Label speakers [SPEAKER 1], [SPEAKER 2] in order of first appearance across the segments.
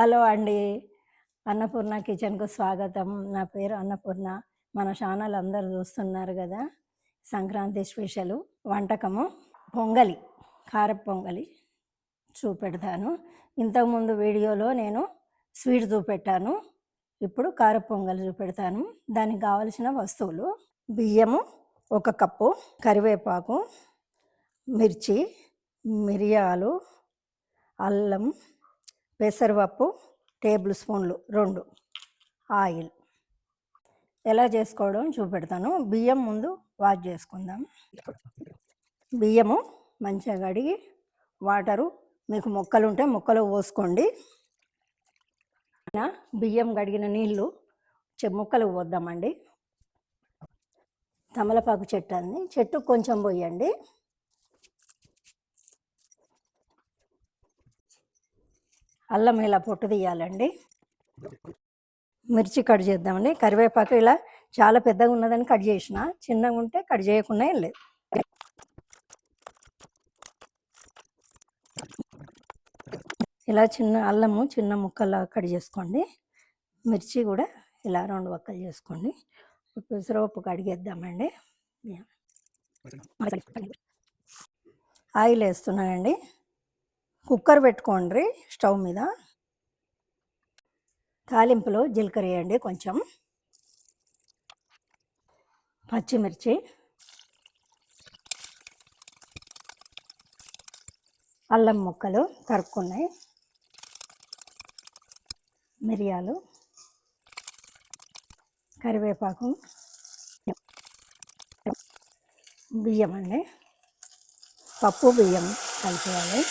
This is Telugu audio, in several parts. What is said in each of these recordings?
[SPEAKER 1] హలో అండి. అన్నపూర్ణ కిచెన్కు స్వాగతం. నా పేరు అన్నపూర్ణ. మన ఛానల్ అందరు చూస్తున్నారు కదా. సంక్రాంతి స్పెషల్ వంటకము పొంగలి కార పొంగలి చూపెడతాను. ఇంతకుముందు వీడియోలో నేను స్వీట్ చూపెట్టాను. ఇప్పుడు కార పొంగలి చూపెడతాను. దానికి కావలసిన వస్తువులు బియ్యము ఒక కప్పు కరివేపాకు మిర్చి మిరియాలు అల్లం పెసరపప్పు టేబుల్ స్పూన్లు రెండు. ఆయిల్. ఎలా చేసుకోవడం చూపెడతాను. బియ్యం ముందు వాష్ చేసుకుందాం. బియ్యము మంచిగా కడిగి వాటరు మీకు మొక్కలు ఉంటే మొక్కలు పోసుకోండి. బియ్యం కడిగిన నీళ్ళు చె- పోద్దామండి. తమలపాకు చెట్టు అంది. చెట్టు కొంచెం పోయండి. అల్లం ఇలా పొట్టు తీయాలండి. మిర్చి కట్ చేద్దామండి. కరివేపాకు ఇలా చాలా పెద్దగా ఉన్నదని కట్ చేసిన చిన్నగా ఉంటే కట్ చేయకుండా ఏం లేదు. ఇలా చిన్న అల్లము చిన్న ముక్కలా కట్ చేసుకోండి. మిర్చి కూడా ఇలా రెండు వక్కలు చేసుకోండి. పెసరపప్పు కడిగేద్దామండి ఆయిల్ వేస్తున్నానండి. కుక్కర్ పెట్టుకోండి స్టవ్ మీద. తాలింపులో జీలకర్ర వేయండి కొంచెం. పచ్చిమిర్చి. అల్లం ముక్కలు తరుక్కున్నాయి. మిరియాలు. కరివేపాకు. బియ్యం అండి. పప్పు బియ్యం కలిపేయాలి.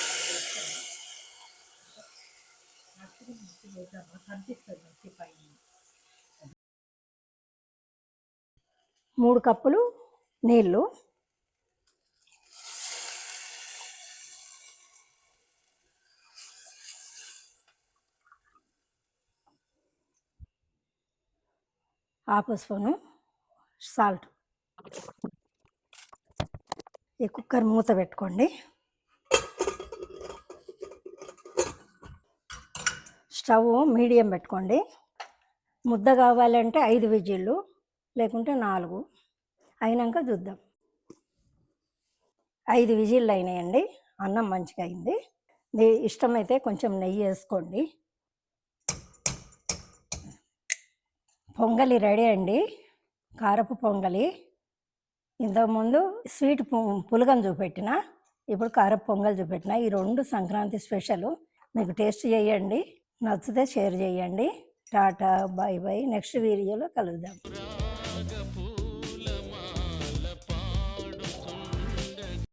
[SPEAKER 1] మూడు కప్పులు నీళ్ళు. Half spoon salt. ఈ కుక్కర్ మూత పెట్టుకోండి. స్టవ్ మీడియం పెట్టుకోండి. ముద్ద కావాలంటే ఐదు విజిల్లు లేకుంటే నాలుగు. అయినాక చూద్దాం ఐదు విజిల్లు అయినాయండి. అన్నం మంచిగా అయింది. మీ ఇష్టమైతే కొంచెం నెయ్యి వేసుకోండి. పొంగలి రెడీ అండి. కారపు పొంగలి. ఇంతకుముందు స్వీట్ పు- పులగం చూపెట్టిన ఇప్పుడు కారపు పొంగల్ చూపెట్టిన ఈ రెండు సంక్రాంతి స్పెషల్ మీకు టేస్ట్ చేయండి. నచ్చితే షేర్ చేయండి. టాటా బాయ్ బాయ్ నెక్స్ట్ వీడియోలో కలుద్దాం.
[SPEAKER 2] రాగపు